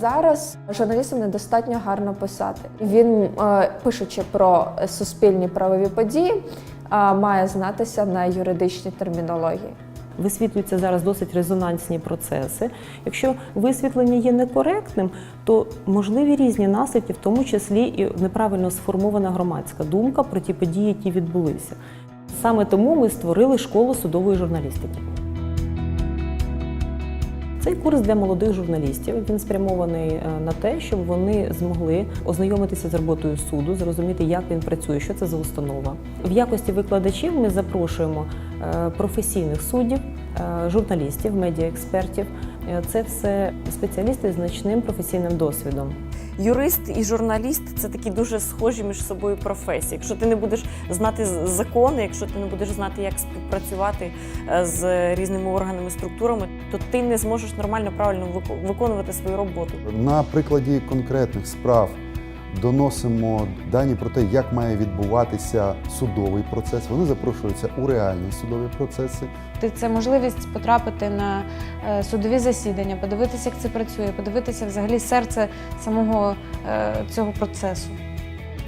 Зараз журналістам недостатньо гарно писати. Він, е, пишучи про суспільні правові події, е, має знатися на юридичній термінології. Висвітлюються зараз досить резонансні процеси. Якщо висвітлення є некоректним, то можливі різні наслідки, в тому числі і неправильно сформована громадська думка про ті події, які відбулися. Саме тому ми створили школу судової журналістики. Цей курс для молодих журналістів він спрямований е, на те, щоб вони змогли ознайомитися з роботою суду, зрозуміти, як він працює, що це за установа. В якості викладачів ми запрошуємо е, професійних суддів, е, журналістів, медіаекспертів. Е, Це все спеціалісти з значним професійним досвідом. Юрист і журналіст це такі дуже схожі між собою професії. Якщо ти не будеш знати закони, якщо ти не будеш знати, як співпрацювати е, з різними органами, структурами, то ти не зможеш нормально правильно виконувати свою роботу. На прикладі конкретних справ доносимо дані про те, як має відбуватися судовий процес. Вони запрошуються у реальні судові процеси. Це можливість потрапити на е, судові засідання, подивитися, як це працює, подивитися взагалі серце самого е, цього процесу.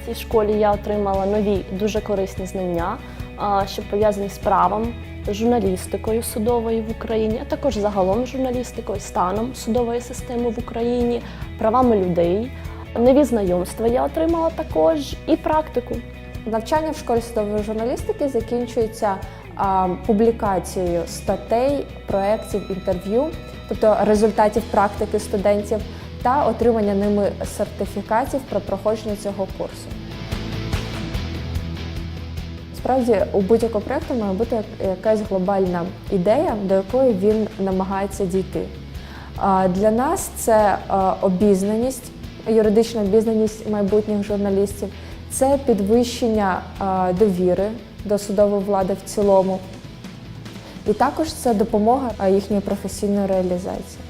В цій школі я отримала нові дуже корисні знання, що пов'язані з правом, журналістикою судовою в Україні, а також загалом журналістикою, станом судової системи в Україні, правами людей. Нові знайомства я отримала також і практику. Навчання в школі судової журналістики закінчується а, публікацією статей, проєктів, інтерв'ю, тобто результатів практики студентів, та отримання ними сертифікатів про проходження цього курсу. Справді, у будь-якого проєкту має бути якась глобальна ідея, до якої він намагається дійти. Для нас це обізнаність, юридична обізнаність майбутніх журналістів, це підвищення довіри до судової влади в цілому. І також це допомога їхньої професійної реалізації.